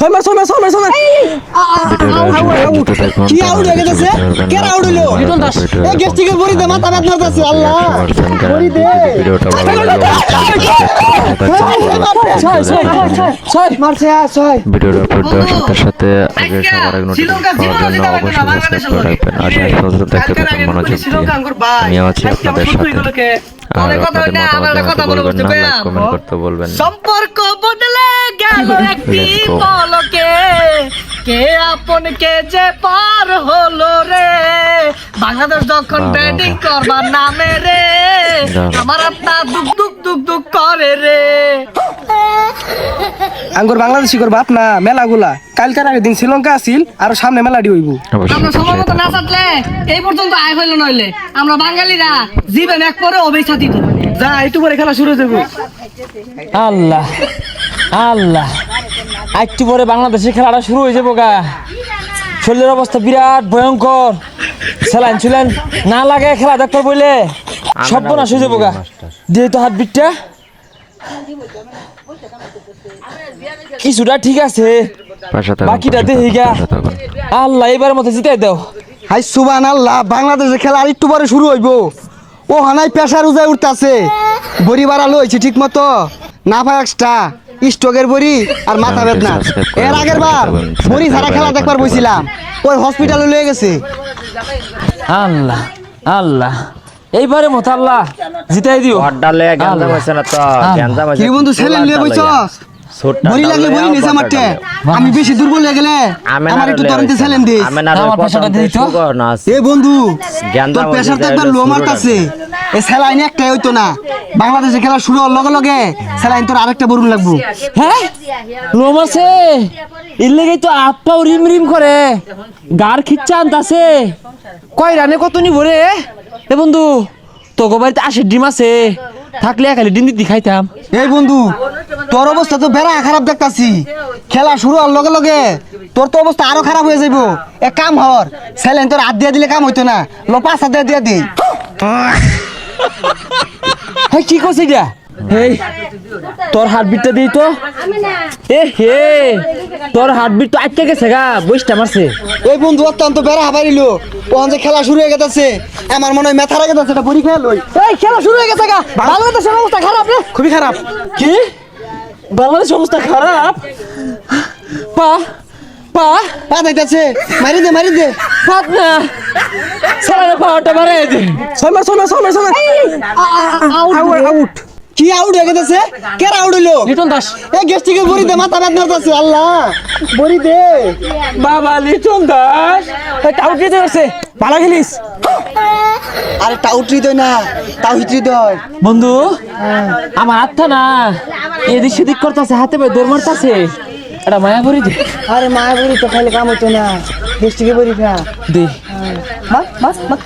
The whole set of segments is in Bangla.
ছয় মার ছয় মার ছয় মার ছয় মার কি আউট হয়ে গেছে কে আউট হলো লিটন দাস। এই গেস্টিকের বড়ি দে মাথা ব্যথা করতেছে আল্লাহ বড়ি দে ভিডিওটা ছয় ছয় ছয় ছয় ছয় মারছে ছয় ভিডিওটা আপলোড দেওয়ার সাথে সাথে আগে সবার আগে নোটিফিকেশন পাওয়ার জন্য অবশ্যই সাবস্ক্রাইব করে রাখবেন আর শেষ পর্যন্ত দেখতে থাকুন মনোযোগ দিয়ে আমি আছি আপনাদের সাথে আর আপনাদের মতামত জানাতে বলবেন না লাইক কমেন্ট করতে বলবেন না গেল একটি পলকে। কে আপন কে যে পার হলো রে? বাংলাদেশ যখন ব্যাটিং করবার নামে রে আমার আপনার দুক দুক দুক দুক করে রে। আঙ্গুর বাংলাদেশি করবা আপনা মেলাগুলা। কালকার আগের দিন শ্রীলঙ্কা আসিল আর সামনে মেলাডি হইব। আমরা সময় মতো না থাকলে এই পর্যন্ত আয় হইল নইলে। আমরা বাঙালিরা জীবন এক পরে অবেশা দিত যা একটু পরে খেলা শুরু হয়ে যাব আল্লাহ। আল্লাহ। একটু পরে বাংলাদেশের খেলাটা শুরু হয়ে যাব গা। শরীরের অবস্থা বিরাট ভয়ঙ্কর। স্যালাইন ছিলেন না লাগে খেলা দেখতে বইলে। সব না হয়ে যাব গা। দিয়ে তো হাত বিটটা। কিছুটা ঠিক আছে। বাকিটা দেখি গা। আল্লাহ এবার মতো জিতাই দাও। হাই সুবান আল্লাহ বাংলাদেশের খেলা আর একটু পরে শুরু হইব। ও হানাই পেশার উজায় উঠতাছে। বড়ি বাড়ালো হয়েছে ঠিক মতো না পায় এক্সট্রা স্টকের বড়ি আর মাথা বেদনা। এর আগের বার বড়ি ছাড়া খেলা দেখবার বসিলাম ওই হসপিটালে লয়ে গেছে। আল্লাহ আল্লাহ। এইবারে মতো আল্লাহ জিতাই দিও। ডালে গেন্দা বসে না তো? গেন্দা বসে কি বন্ধু ছেলে নিয়ে বইছস বড়ি লাগলে বড়ি নিছে মাঠে আমি বেশি দুর্বল হয়ে গেলে আমার একটু তরন্তে ছেলেন দিস। আমার পেশাটা দিই তো। এ বন্ধু তোর দাও, প্রেশার তো যে একবার লো মারতাছে এ স্যালাইন একটাই হইতো না। বাংলাদেশে খেলা শুরু হওয়ার লগে লগে স্যালাইন তোর আরেকটা বরুণ লাগবো। হ্যাঁ? লোম আছে? এর লেগেই তো আপ্পাও রিম রিম করে। গার আনতাছে। কয় রানে কত রে? এ বন্ধু তোকে বাড়িতে আশি ডিম আছে। থাকলে খালি ডিম দিতে খাইতাম। এই বন্ধু তোর অবস্থা তো বেড়া খারাপ দেখতাছি। খেলা শুরু হওয়ার লগে লগে তোর তো অবস্থা আরও খারাপ হয়ে যাইব। এক কাম হর স্যালাইন তোর হাত দিয়ে দিলে কাম হইতো না। লো পাঁচ হাত দিয়ে দিয়ে দিই হ্যাঁ কি করছিস যা তোর হার্টবিটটা দিই তো। এ হে তোর হার্টবিট তো আটকে গেছে গা বইসটা মারছে এই বন্ধু অত্যন্ত বেড়া হাবারিল ওখান যে খেলা শুরু হয়ে গেছে। আমার মনে হয় মেথা রেখে যাচ্ছে এটা পরীক্ষা লই এই খেলা শুরু হয়ে গেছে গা। বাংলাদেশের অবস্থা খারাপ রে। খুবই খারাপ। কি? বাংলাদেশ অবস্থা খারাপ। পা পা। পা যাইতেছে। মারি দে মারি দে। হাত না সারা পাওয়ারটা বাড়াই দে। মার ছয় মার ছয় মার আউট কি আউট হয়ে গেছে? কে আউট হইল? লিটন দাস। এই গেস্টিকের বড়ি দে মাথা ব্যথা করতেছে আল্লাহ। বড়ি দে। বাবা লিটন দাস। আউট দিতে পারছে ভালো খেলিস? আরে টাউটরি দই না তাওহিত্রি দই বন্ধু আমার হাতটা না এদিক সেদিক করতেছে হাতে পায়ে দৌড় মারতেছে। এটা মায়া ভরি দে আরে মায়া বড়ি তো খাইলে কাম হইতো না গেস্টিকের বড়ি খা দে। মার মার মার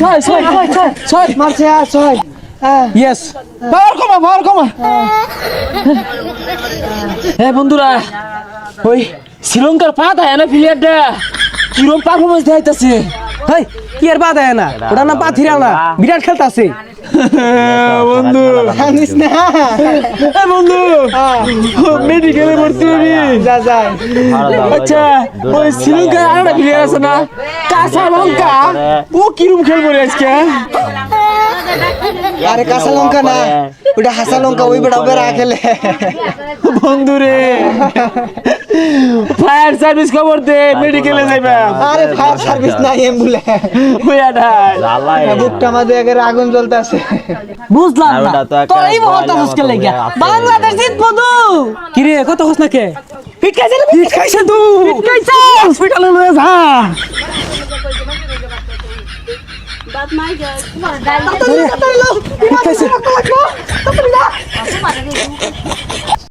ছয় ছয় ছয় ছয় মারছে আর ছয়। হ্যাঁ। ইয়েস পাওয়ার কমা পাওয়ার কমা হ্যাঁ বন্ধুরা ওই শ্রীলঙ্কার পা দেয় না প্লেয়ারটা কিরম পারফরমেন্স দেখাইতেছে? হেই কি আর বাদ না? ওটা না পাথিরাও না বিরাট খেলতাছে। বন্ধু। জানিস না? এ বন্ধু। মেডিকেলে ভর্তি হবি। যা যা আচ্ছা ওই শ্রীলঙ্কার আরেকটা প্লেয়ার আছে না? কাঁচা লঙ্কা। ও কিরম খেলব রে আজকে আরে কাঁচা লঙ্কা না ওটা হাসা লঙ্কা ওই বেড়া বেড়া খেলে বন্ধু রে ফায়ার সার্ভিস খবর দে মেডিকেলে যাইবা আরে ফায়ার সার্ভিস নাই অ্যাম্বুলেন্স হইয়া নাই বুকটা আমাদের একের আগুন জ্বলতেছে বুঝলাম আর না ওটা তো একটা তোর এই মুহূর্তে বয়লা মুশকিল মতো লাগিয়া করে আছে। বাংলাদেশ জিতবো তো কি রে কত হস না কে পিট খাইছে রে পিট খাইছে তু পিট খাইছে হসপিটালে লয়ে যা my god. Come on, Tak tahu, tak tahu. Dia. Tak pernah. Nak.